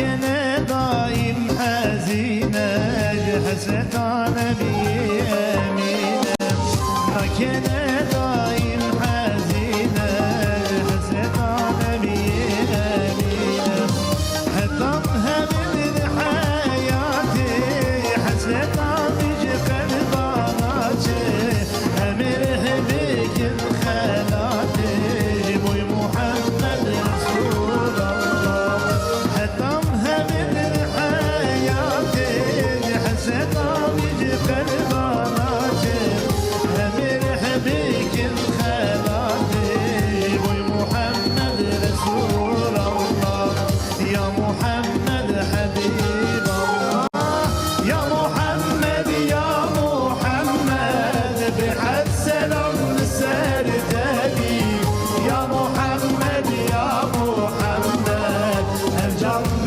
Erkene daim hazine Hasetan ebi emine. Nakene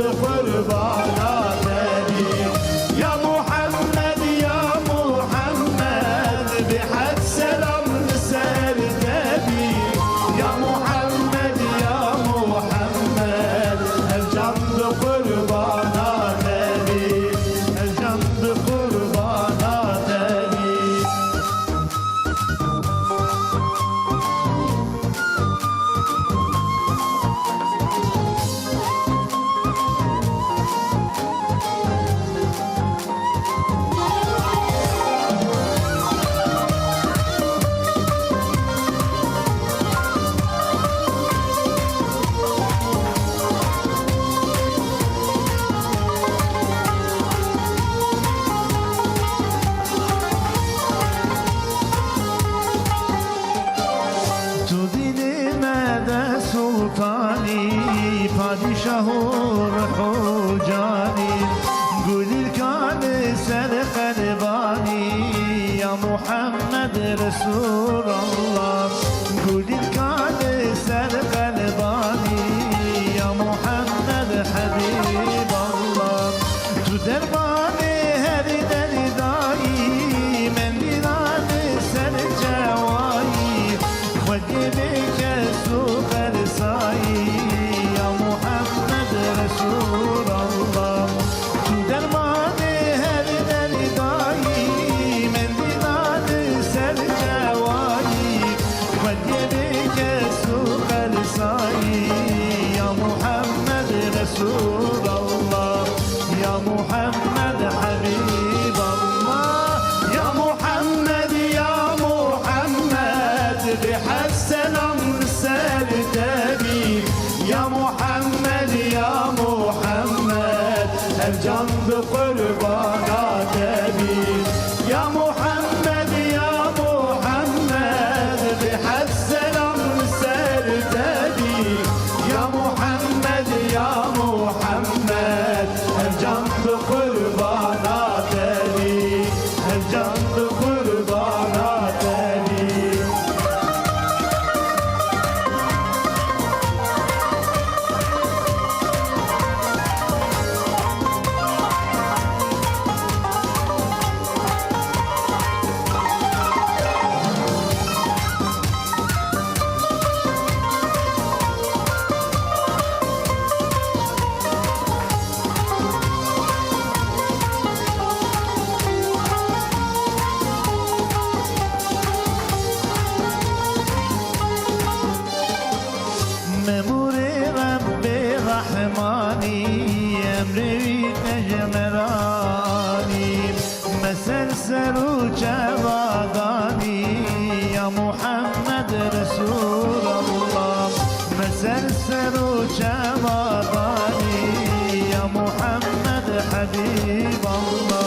the world. sultani padişah ol hocani gulil kane sen kalbani ya Muhammed Resulallah hep sen al. الأزل جواداني يا محمد رسول الله ما زلزل جواداني يا محمد حبيب الله